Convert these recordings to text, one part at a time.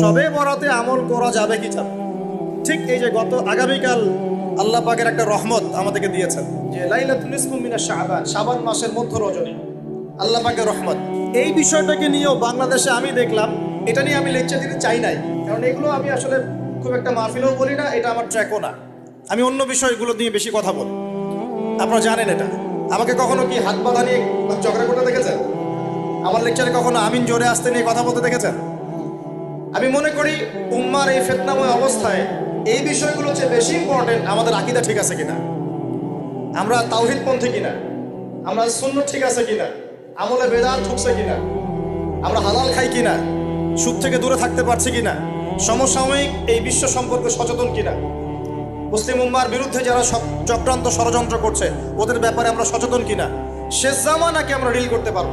সবে বরাতে আমল করা যাবে কি যাবে ঠিক এই যে গত আগামীকাল আল্লাহ পাকের একটা রহমত আমাদেরকে দিয়েছেন। যে লাইলাতুল নিসফু মিনাশ শাবান শাবান মাসের মধ্য রজনী। আল্লাহ পাকের রহমত। এই বিষয়টাকে নিয়েও বাংলাদেশে আমি দেখলাম, এটা নিয়ে আমি লেকচার দিতে চাই নাই। কারণ এগুলো আমি আসলে খুব একটা মাহফিলেও বলি না, এটা আমার ট্র্যাকও না। আমি অন্য বিষয়গুলো নিয়ে বেশি কথা বলি। আপনারা জানেন এটা। আমাকে কখনো কি হাত বাঁধা নিয়ে ঝগড়া করতে দেখেছেন? আমার লেকচারে কখনো আমিন জোরে আসতে নিয়ে কথা বলতে দেখেছেন? আমি মনে করি উম্মার এই ফেতনাময় অবস্থায় এই বিষয়গুলো হচ্ছে বেশি ইম্পর্টেন্ট আমাদের আকিদা ঠিক আছে কিনা? আমরা তাওহিদপন্থী কিনা? আমরা শূন্য ঠিক আছে কিনা? আমলে বেদাত ঢুকছে কিনা? আমরা হালাল খাই কিনা? সুদ থেকে দূরে থাকতে পারছি কিনা? সমসাময়িক এই বিশ্ব সম্পর্কে সচেতন কিনা? মুসলিম উম্মার বিরুদ্ধে যারা চক্রান্ত ষড়যন্ত্র করছে, ওদের ব্যাপারে আমরা সচেতন কিনা? শেষ জামানাকে আমরা ডিল করতে পারব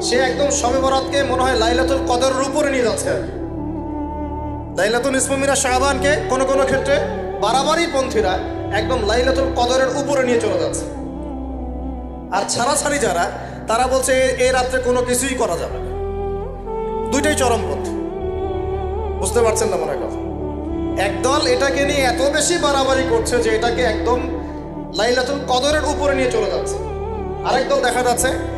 সে একদম সবে বরাতকে মনে হয় লাইলাতুল কদরের উপরে নিয়ে যাচ্ছে। লাইলাতুল ইসমামিরা শাহবানকে কোনো কোনো ক্ষেত্রে বাড়াবাড়ি পন্থীরা একদম লাইলাতুল কদরের উপরে নিয়ে চলে যাচ্ছে। আর ছাড়াছাড়ি যারা, তারা বলছে এ- এ রাত্রে কোনো কিছুই করা যাবে না। দুইটাই চরমপন্থী বুঝতে পারছেন না মনে কথা? একদল এটাকে নিয়ে এত বেশি বাড়াবাড়ি করছে যে এটাকে একদম লাইলাতুল কদরের উপরে নিয়ে চলে যাচ্ছে। আরেক দল দেখা যাচ্ছে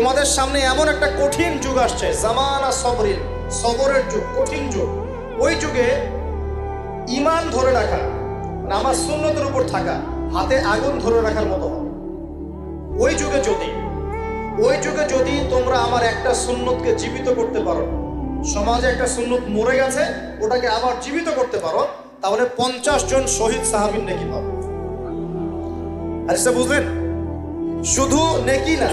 তোমাদের সামনে এমন একটা কঠিন যুগ আসছে, জামানা সবরিন সবরের যুগ, কঠিন যুগ। ওই যুগে ইমান ধরে রাখা আমার সুন্নতের উপর থাকা, হাতে আগুন ধরে রাখার মতো ওই যুগে যদি, ওই যুগে যদি তোমরা আমার একটা সুন্নতকে জীবিত করতে পারো, সমাজে একটা সুন্নত মরে গেছে, ওটাকে আবার জীবিত করতে পারো, তাহলে পঞ্চাশ জন শহীদ সাহাবিন নেকি পাবে। আর সেটা বুঝলেন? শুধু নেকি না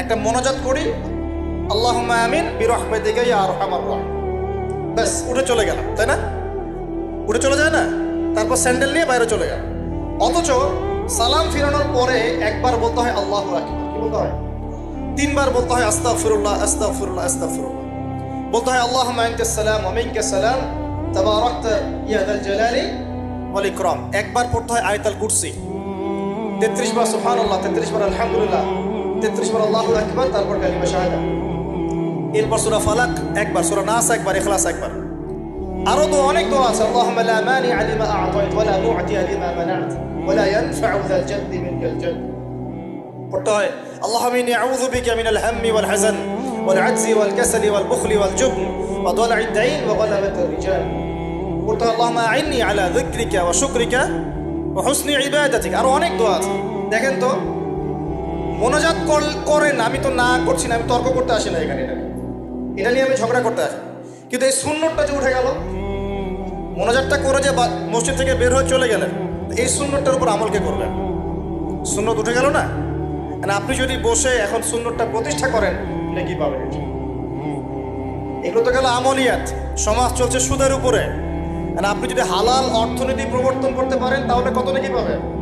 একটা মনোজাত করি। আল্লাহ আমিন বিরহমেদিকে আর ব্যাস, উঠে চলে গেলাম, তাই না? উঠে চলে যায় না? তারপর স্যান্ডেল নিয়ে বাইরে চলে গেল অথচ সালাম ফিরানোর পরে একবার বলতে হয় আল্লাহ আকবার। কি বলতে হয়? তিনবার বলতে হয় আস্তা ফিরুল্লাহ আস্তা ফিরুল্লাহ আস্তা ফিরুল্লাহ বলতে হয় আল্লাহ মাইনকে সালাম অমিনকে সালাম, তাবারাকত ইয়া দাল জালালি ওয়াল ইকরাম। একবার পড়তে হয় আয়াতুল কুরসি। তেত্রিশ বার সুহান আল্লাহ তেত্রিশ বার আলহামদুলিল্লাহ। তেত্রিশ বার আল্লাহ আকবার তারপর কালিমা শাহাদা এরপর সুরা ফালাক একবার সুরা নাস একবার ইখলাস একবার আরও তো অনেক দোয়া আছে আল্লাহুম্মা লা মানিআ লিমা আ'তাইত ওয়া লা মু'তিয়া লিমা মানা'ত ওয়া লা ইয়ানফা'ু যাল জাদ্দি মিনকাল জাদ পড়তে হয় আল্লাহুম্মা ইন্নী আউযু বিকা মিনাল হাম্মি ওয়াল হাযান ওয়াল আজজি ওয়াল কাসালি ওয়াল বুখলি ওয়াল জুবন ওয়া দালা'id দাইন ওয়া গালাবাতির রিজাল পড়তে হয় আল্লাহুম্মা আ'ইন্নি আলা যিকরিকা ওয়া শুকরিকা ওয়া হুসনি ইবাদাতিক আরও অনেক দোয়া আছে দেখেন তো মনোজাত কর- করেন, আমি তো না করছি না, আমি তর্ক করতে আসি না এখানে। এটা নিয়ে। আমি ঝগড়া করতে আসি। কিন্তু এই সুন্নতটা যে উঠে গেল, মনোজাতটা করে যে মসজিদ থেকে বের হয়ে চলে গেলেন, এই সুন্নতটার উপর আমলকে করবেন। সুন্নত উঠে গেল না? আপনি যদি বসে এখন সুন্নতটা প্রতিষ্ঠা করেন, এটা কি পাবেন? এগুলো তো গেল আমলিয়াত। সমাজ চলছে সুদের উপরে। আপনি যদি হালাল অর্থনীতি প্রবর্তন করতে পারেন, তাহলে কত নাকি পাবেন?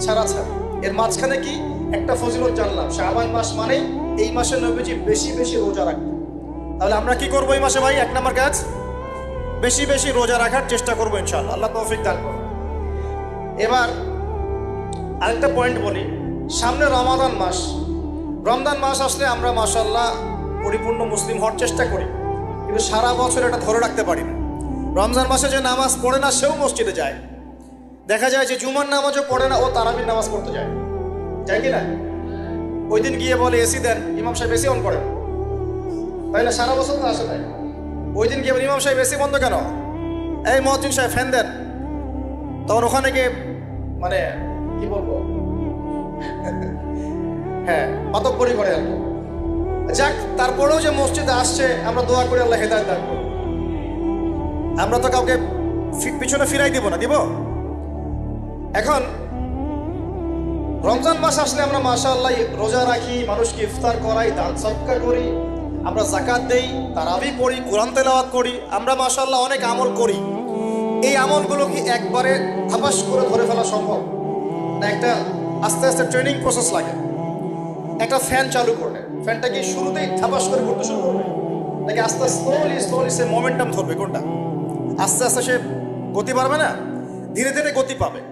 ছাড়া ছাড়া এর মাঝখানে কি? একটা ফজিলত জানলাম। শাহবান মাস মানেই এই মাসে নবীজি বেশি বেশি রোজা রাখতেন। তাহলে আমরা কি করব এই মাসে ভাই? এক নম্বর কাজ? বেশি বেশি রোজা রাখার চেষ্টা করব ইনশাআল্লাহ। আল্লাহ তৌফিক দান করুন। এবার আরেকটা পয়েন্ট বলি। সামনে রমাদান মাস। রমজান মাস আসলে আমরা মাসাল্লাহ পরিপূর্ণ মুসলিম হওয়ার চেষ্টা করি। কিন্তু সারা বছর এটা ধরে রাখতে পারি না। রমজান মাসে যে নামাজ পড়ে না, সেও মসজিদে যায়। দেখা যায় যে জুমার নামাজও পড়ে না, ও তারাবির নামাজ পড়তে যায়। যায় কি না? ওই দিন গিয়ে বলে, এসি দেন। ইমাম সাহেব এসি অন করেন তাই না সারা বছর তো আসে তাই ওই দিন গিয়ে ইমাম সাহেব, এসি বন্ধ কেন? এই মহাজিন সাহেব, ফ্যান দেন। তখন ওখানে গিয়ে মানে কি বলব? হ্যাঁ মাতব্বরি করে আর যাক, তারপরেও যে মসজিদে আসছে, আমরা দোয়া করি, আল্লাহ হেদায়ত দান। আমরা তো কাউকে পিছনে ফিরাই দিব না, দিব? এখন, রমজান মাস আসলে আমরা মাশাআল্লাহ রোজা রাখি, মানুষকে ইফতার করাই, দান সৎকার করি, আমরা জাকাত দেই, তারাবি পড়ি, কোরআন তেলাওয়াত করি, আমরা মাশাআল্লাহ অনেক আমল করি। এই আমলগুলো কি একবারে থাপাস করে ধরে ফেলা সম্ভব? না, একটা আস্তে আস্তে ট্রেনিং প্রসেস লাগে। একটা ফ্যান চালু করলে। ফ্যানটা কি শুরুতেই থাপাস করে করতে শুরু করবে? নাকি আস্তে আস্তে স্লোলি স্লোলি সে মোমেন্টাম ধরবে? কোনটা? আস্তে আস্তে সে গতি পারবে না? ধীরে ধীরে গতি পাবে।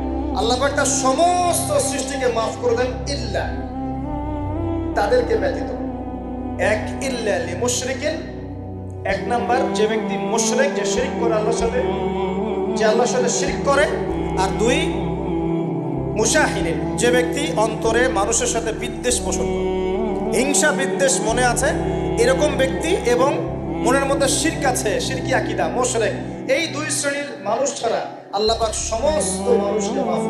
আল্লাহ তার সমস্ত সৃষ্টিকে মাফ করে দেন ইল্লা। তাদেরকে ব্যতীত। এক ইল্লা লি মুশরিকিন। এক নাম্বার যে ব্যক্তি মুশরিক, যে শিরক করে আল্লাহর সাথে, যে আল্লাহর সাথে শিরক করে। আর দুই মুশাহিনের যে ব্যক্তি অন্তরে মানুষের সাথে বিদ্বেষ পোষণ করে। হিংসা বিদ্বেষ মনে আছে, এরকম ব্যক্তি এবং মনের মধ্যে শিরক আছে, শিরকি আকিদা, মোশরেক, এই দুই শ্রেণির মানুষ ছাড়া আল্লাহ পাক সমস্ত মানুষকে মাফ।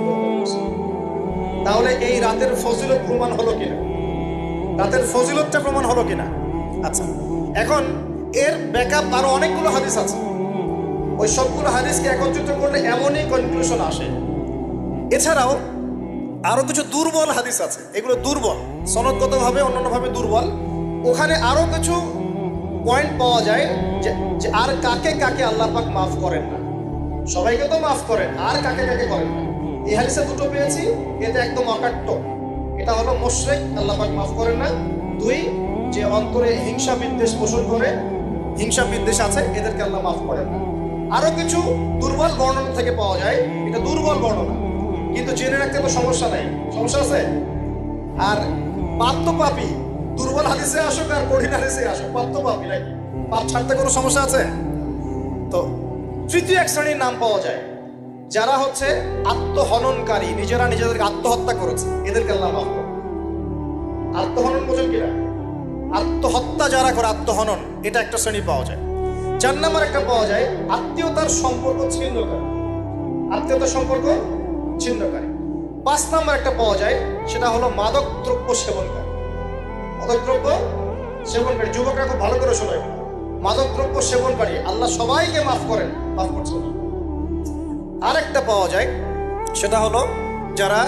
তাহলে এই রাতের ফজিলত প্রমাণ হলো কিনা? রাতের ফজিলতটা প্রমাণ হলো কিনা? আচ্ছা এখন এর ব্যাকআপ আরও অনেকগুলো হাদিস আছে। ওই সবগুলো হাদিসকে একত্রিত করলে এমনই কনক্লুশন আসে। এছাড়াও আরও কিছু দুর্বল হাদিস আছে। এগুলো দুর্বল সনদগতভাবে অন্যান্যভাবে দুর্বল। ওখানে আরও কিছু পয়েন্ট পাওয়া যায় যে আর কাকে কাকে আল্লাহ পাক মাফ করেন না। সবাইকে তো মাফ করেন, আর কাকে কাকে করেন না। এই হাদিসে দুটো পেয়েছি এতে একদম অকাট্য। এটা হলো মোশরেক, আল্লাহ পাক মাফ করেন না। দুই, যে অন্তরে হিংসা বিদ্বেষ পোষণ করে, হিংসা বিদ্বেষ আছে, এদেরকে আল্লাহ মাফ করেন না। আরও কিছু দুর্বল বর্ণনা থেকে পাওয়া যায়, এটা দুর্বল বর্ণনা। কিন্তু জেনে রাখতে তো সমস্যা নাই। সমস্যা আছে? আর পাপি দুর্বল হাদিসে আসুক আর কঠিন হাদিসে আসুক পাপ পাপি নাকি পাপ ছাড়তে কোনো সমস্যা আছে? তো তৃতীয় এক শ্রেণির নাম পাওয়া যায়। যারা হচ্ছে আত্মহননকারী, নিজেরা নিজেদেরকে আত্মহত্যা করেছে, এদেরকে আল্লাহ মাফ আত্মহনন বোঝেন কিনা? আত্মহত্যা যারা করে, আত্মহনন, এটা একটা শ্রেণি পাওয়া যায়। চার নাম্বার একটা পাওয়া যায়, আত্মীয়তার সম্পর্ক ছিন্নকারী। আত্মীয়তার সম্পর্ক ছিন্নকারী। পাঁচ নাম্বার একটা পাওয়া যায়, সেটা হলো মাদক দ্রব্য সেবনকারী। মাদক দ্রব্য সেবনকারী যুবকরা খুব ভালো করে শোনায় মাদক দ্রব্য সেবনকারী আল্লাহ সবাইকে মাফ করেন, মাফ করছেন। আরেকটা পাওয়া যায়, সেটা হলো যারা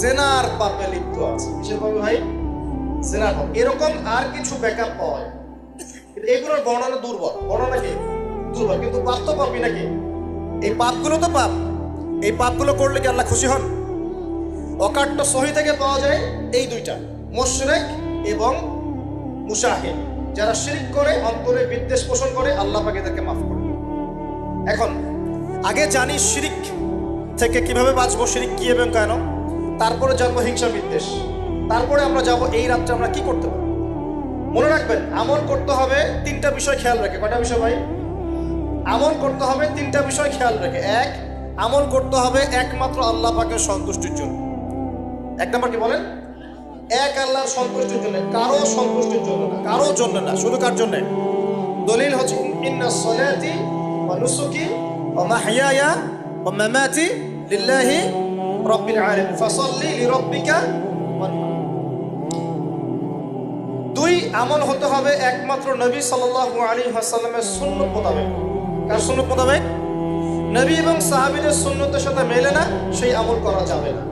জেনার পাপে লিপ্ত আছে। বিশেষভাবে ভাই, জেনার পাপ। এরকম আর কিছু ব্যাকআপ পাওয়া যায়। কিন্তু এগুলোর বর্ণনা দুর্বল। বর্ণনা কি? দুর্বল। কিন্তু পাপ তো পাপই নাকি? এই পাপগুলো তো পাপ। এই পাপগুলো করলে কি আল্লাহ খুশি হন? অকাট্য সহি থেকে পাওয়া যায় এই দুইটা। মোশরেক এবং মুশাহিদ যারা শিরিক করে অন্তরে বিদ্বেষ পোষণ করে, আল্লাহ পাকে এদেরকে মাফ করে এখন, আগে জানি শিরিক থেকে কীভাবে বাঁচবো, শিরিক কি এবং কেন? তারপরে জানব হিংসা, বিদ্বেষ। তারপরে আমরা যাব এই রাত্রে আমরা কি করতে পারি মনে রাখবেন, আমল করতে হবে তিনটা বিষয় খেয়াল রেখে। কয়টা বিষয় ভাই? আমল করতে হবে তিনটা বিষয় খেয়াল রেখে। এক, আমল করতে হবে একমাত্র আল্লাহ পাকের সন্তুষ্টির জন্য। এক নম্বর কি বলেন? এক আল্লাহর সন্তুষ্টির জন্য কারও সন্তুষ্টির জন্য না। কারও জন্য না, শুধু কার জন্য? দলিল হচ্ছে, ইন্না সলাতি ওয়া নুসুকি ওয়া মাহইয়ায়া ওয়া মামাতি লিল্লাহি আলামিন। দুই আমল হতে হবে একমাত্র নবী সাল্লাল্লাহু আলাইহি ওয়াসাল্লামের সুন্নাত মোতাবেক। কার সুন্নাত মোতাবেক? নবী এবং সাহাবীদের সুন্নতের সাথে মেলে না, সেই আমল করা যাবে না।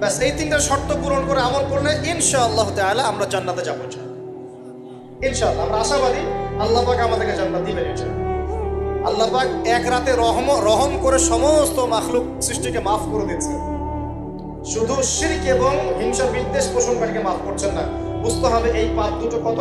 ব্যাস, এই তিনটা শর্ত পূরণ করে আমল করলে ইনশাআল্লাহ তালা আমরা জান্নাতে যাব, ইনশাআল্লাহ। আমরা আশাবাদী আল্লাহ পাক আমাদেরকে জান্নাত দিবেন আল্লাহ পাক এক রাতে রহম রহম করে সমস্ত মাখলুক সৃষ্টিকে মাফ করে দিচ্ছে শুধু শির্ক এবং হিংসা বিদ্বেষ পোষণকারীকে মাফ করছেন না। বুঝতে হবে এই পাপ দুটো কত